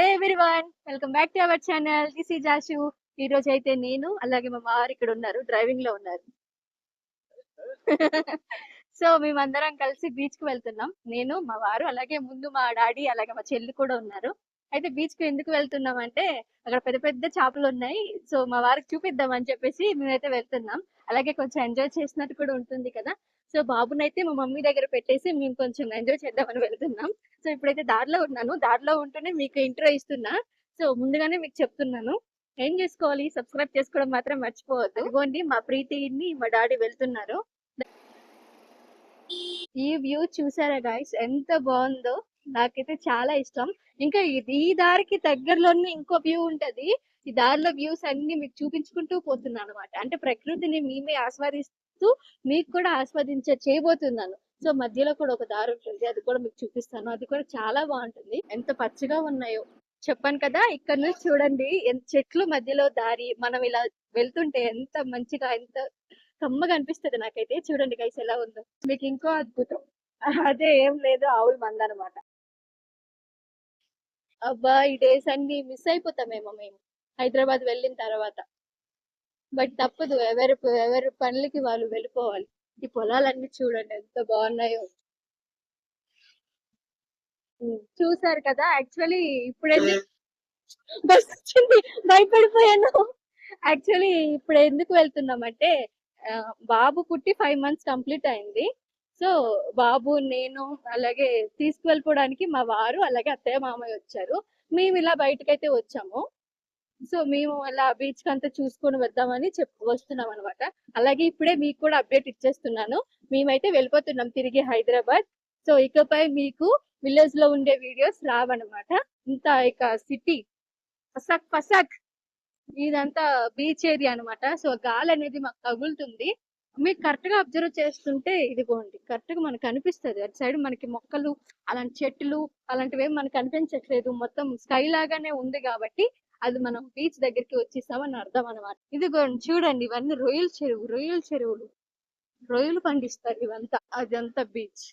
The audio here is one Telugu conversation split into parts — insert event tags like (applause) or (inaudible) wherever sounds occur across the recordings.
Hey everyone welcome back to our channel this ఈ జాషు ఈ రోజు అయితే నేను అలాగే మా వారు ఇక్కడ ఉన్నారు డ్రైవింగ్లో ఉన్నారు. (laughs) సో మేమందరం కలిసి బీచ్కు వెళ్తున్నాం. నేను మా వారు అలాగే ముందు మా డాడీ అలాగే మా చెల్లి కూడా ఉన్నారు. అయితే బీచ్కు ఎందుకు వెళ్తున్నాం అంటే అక్కడ పెద్ద పెద్ద చేపలు ఉన్నాయి. సో మా వారికి చూపిద్దాం అని చెప్పేసి మేమైతే వెళ్తున్నాం. అలాగే కొంచెం ఎంజాయ్ చేసినట్టు కూడా ఉంటుంది కదా. సో బాబునైతే మా మమ్మీ దగ్గర పెట్టేసి మేము కొంచెం ఎంజాయ్ చేద్దామని వెళ్తున్నాం. సో ఇప్పుడైతే దారిలో ఉన్నాను. దారిలో ఉంటూనే మీకు ఇంట్రో ఇస్తున్నా. సో ముందుగానే మీకు చెప్తున్నాను. ఏం చేసుకోవాలి? సబ్స్క్రైబ్ చేసుకోవడం మాత్రం మర్చిపోవద్దు. ఇదిగోండి మా ప్రీతిని మా డాడీ వెళ్తున్నారు. ఈ వ్యూ చూసారా గాయస్ ఎంత బాగుందో. నాకైతే చాలా ఇష్టం. ఇంకా ఇది ఈ దారికి దగ్గరలోనే ఇంకో వ్యూ ఉంటది. ఈ దారిలో వ్యూస్ అన్ని మీకు చూపించుకుంటూ పోతున్నాను అనమాట అంటే ప్రకృతిని మేమే ఆస్వాదిస్తూ మీకు కూడా ఆస్వాదించే చేయబోతున్నాను. సో మధ్యలో కూడా ఒక దారి ఉంటుంది. అది కూడా మీకు చూపిస్తాను. అది కూడా చాలా బాగుంటుంది. ఎంత పచ్చగా ఉన్నాయో. చెప్పాను కదా ఇక్కడ నుంచి చూడండి. ఎంత చెట్లు మధ్యలో దారి. మనం ఇలా వెళ్తుంటే ఎంత మంచిగా ఎంత కమ్మగా అనిపిస్తుంది నాకైతే. చూడండి గైస్ ఎలా ఉందో. మీకు ఇంకో అద్భుతం. అదే ఏం లేదు ఆవుల మంద అనమాట అబ్బా ఈ డేస్ అన్ని మిస్ అయిపోతామేమో మేము. హైదరాబాద్ వెళ్ళిన తర్వాత. బట్ తప్పదు. ఎవరి ఎవరి పనులకి వాళ్ళు వెళ్ళిపోవాలి. ఈ పొలాలన్నీ చూడండి ఎంత బాగున్నాయో. చూసారు కదా యాక్చువల్లీ ఇప్పుడే (laughs) బస్ వచ్చింది భయపడిపోయాను. యాక్చువల్లీ ఇప్పుడు ఎందుకు వెళ్తున్నామంటే బాబు పుట్టి ఫైవ్ మంత్స్ కంప్లీట్ అయింది. సో బాబు నేను అలాగే తీసుకువెళ్ళిపోవడానికి మా వారు అలాగే అత్తయ్య మామయ్య వచ్చారు. మేము ఇలా బయటకైతే వచ్చాము. సో మేము అలా బీచ్ అంతా చూసుకొని వద్దామని చెప్ వస్తున్నాం అనమాట అలాగే ఇప్పుడే మీకు కూడా అప్డేట్ ఇచ్చేస్తున్నాను. మేమైతే వెళ్ళిపోతున్నాం తిరిగి హైదరాబాద్. సో ఇకపై మీకు విలేజ్లో ఉండే వీడియోస్ రావన్నమాట. ఇంత ఇక సిటీ పసక్ పసక్ ఇదంతా బీచ్ ఏరియా అన్నమాట. సో గాలి అనేది మాకు తగులుతుంది. మీరు కరెక్ట్గా అబ్జర్వ్ చేస్తుంటే ఇదిగోండి కరెక్ట్గా మనకు అనిపిస్తుంది. అటు సైడ్ మనకి మొక్కలు అలాంటి చెట్లు అలాంటివి ఏం మనకు కనిపించట్లేదు మొత్తం స్కై లాగానే ఉంది కాబట్టి అది మనం బీచ్ దగ్గరికి వచ్చేసామని అర్థం అనమాట ఇదిగోండి చూడండి ఇవన్నీ రొయ్యల చెరువు రొయ్యల చెరువులు. రొయ్యలు పండిస్తారు ఇవంతా. అదంతా బీచ్.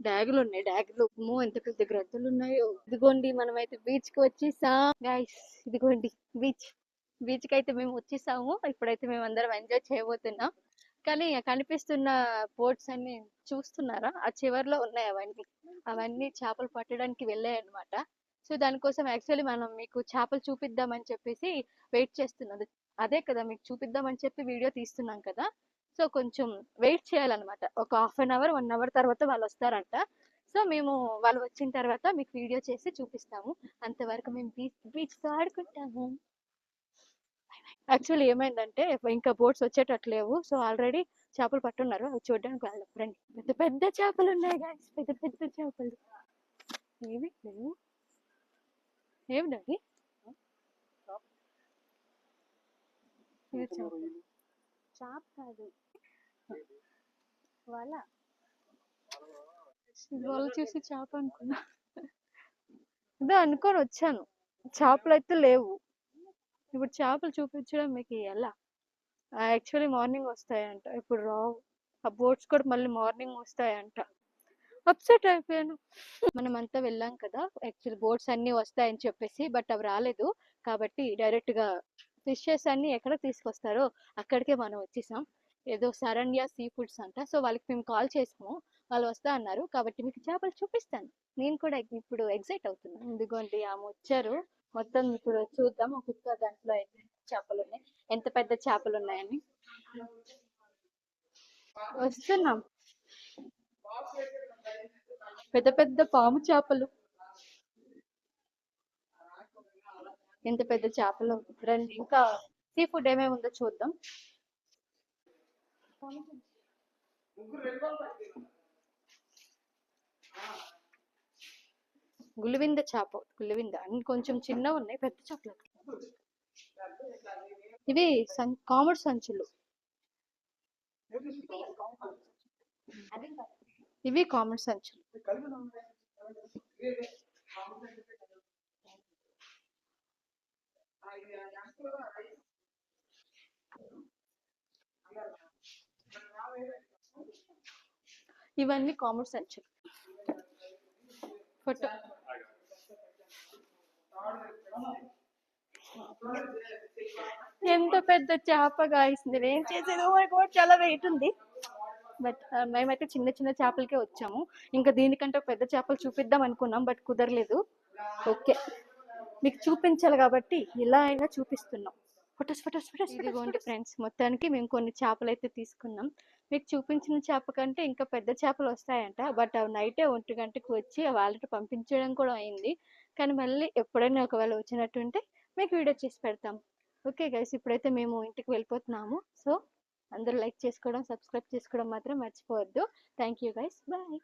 డ్యాగులు ఉన్నాయి. డ్యాగులు అమ్మో ఎంత పెద్ద గ్రద్దలు ఉన్నాయో. ఇదిగోండి మనమైతే బీచ్కి వచ్చేసాం. గైస్ ఇదిగోండి బీచ్. బీచ్కి అయితే మేము వచ్చేసాము. ఇప్పుడైతే మేము అందరం ఎంజాయ్ చేయబోతున్నాం. కానీ కనిపిస్తున్న బోట్స్ అన్ని చూస్తున్నారా? ఆ చివర్లో ఉన్నాయి అవన్నీ. అవన్నీ చేపలు పట్టడానికి వెళ్ళాయి అన్నమాట సో దానికోసం యాక్చువల్లీ మనం మీకు చేపలు చూపిద్దామని చెప్పేసి వెయిట్ చేస్తున్నది. అదే కదా మీకు చూపిద్దామని చెప్పి వీడియో తీస్తున్నాం కదా. సో కొంచెం వెయిట్ చేయాలన్నమాట. ఒక half an hour one hour తర్వాత వాళ్ళు వస్తారంట. సో మేము వాళ్ళు వచ్చిన తర్వాత మీకు వీడియో చేసి చూపిస్తాము. అంతవరకు మేము బీచ్ బీచ్తో ఆడుకుంటాము. యాక్చువల్లీ ఏమైందంటే ఇంకా బోట్స్ వచ్చేటట్లేవు. సో ఆల్రెడీ చేపలు పట్టున్నారు. అవి చూడడానికి వెళ్ళాం రండి. పెద్ద పెద్ద చేపలు ఉన్నాయి guys. పెద్ద పెద్ద చేపలు. ఏవి? లేవు. ఏమి డాడీ చేప కాదు. వల. వల చూసి చేప అనుకున్నా. ఇదే అనుకొని వచ్చాను. చేపలు అయితే లేవు. ఇప్పుడు చేపలు చూపించడం మీకు ఎలా? యాక్చువల్లీ మార్నింగ్ వస్తాయంట. ఇప్పుడు రావు. ఆ బోట్స్ కూడా మళ్ళీ మార్నింగ్ వస్తాయంట. అప్సెట్ అయిపోయాను. మనం అంతా వెళ్ళాం కదా యాక్చువల్లీ బోట్స్ అన్ని వస్తాయని చెప్పేసి బట్ అవి రాలేదు. కాబట్టి డైరెక్ట్గా ఫిషెస్ అన్ని ఎక్కడ తీసుకొస్తారో అక్కడికే మనం వచ్చేసాం. ఏదో శరణ్య సీ ఫుడ్స్ అంట. సో వాళ్ళకి మేము కాల్ చేసాము. వాళ్ళు వస్తా అన్నారు. కాబట్టి మీకు చేపలు చూపిస్తాను. నేను కూడా ఇప్పుడు ఎగ్జైట్ అవుతున్నాను. ఇదిగోండి ఆమె వచ్చారు మొత్తం ఇప్పుడు చూద్దాం. ఒక్కొక్క దాంట్లో చేపలు ఉన్నాయి? ఎంత పెద్ద చేపలు ఉన్నాయని. వస్తున్నాం. పెద్ద పెద్ద పాము చేపలు. ఎంత పెద్ద చేపలు రండి. ఇంకా సీ ఫుడ్ ఏమేమి ఉందో చూద్దాం. గులివింద చేప గులివింద అన్ని కొంచెం చిన్నగా ఉన్నాయి పెద్ద చేపలు ఇవి కామర్స్ సంచులు. ఇవి కామన్ సంచులు ఇవన్నీ కామన్ సంచులు ఫోటో. ఎంత పెద్ద చేప గాయసింది. నేను చేసేది? ఓ మై గాడ్ చాలా వెయిట్ ఉంది. బట్ మేమైతే చిన్న చిన్న చేపలకే వచ్చాము. ఇంకా దీనికంటే పెద్ద చేపలు చూపిద్దాం అనుకున్నాం బట్ కుదరలేదు. ఓకే. మీకు చూపించాలి కాబట్టి ఇలా అయినా చూపిస్తున్నాం. ఫొటోస్ ఫొటోస్ ఫొటోస్ ఇదిగోండి ఫ్రెండ్స్ మొత్తానికి మేము కొన్ని చేపలు అయితే తీసుకున్నాం. మీకు చూపించిన చేప కంటే ఇంకా పెద్ద చేపలు వస్తాయంట బట్ అవి నైటే ఒంటి గంటకు వచ్చి వాళ్ళకి పంపించడం కూడా అయింది. కానీ మళ్ళీ ఎప్పుడైనా ఒకవేళ వచ్చినట్టుంటే మీకు వీడియో చేసి పెడతాం. ఓకే గైస్ ఇప్పుడైతే మేము ఇంటికి వెళ్ళిపోతున్నాము. సో అందరూ లైక్ చేసుకోవడం సబ్స్క్రైబ్ చేసుకోవడం మాత్రం మర్చిపోవద్దు. Thank you guys. బాయ్.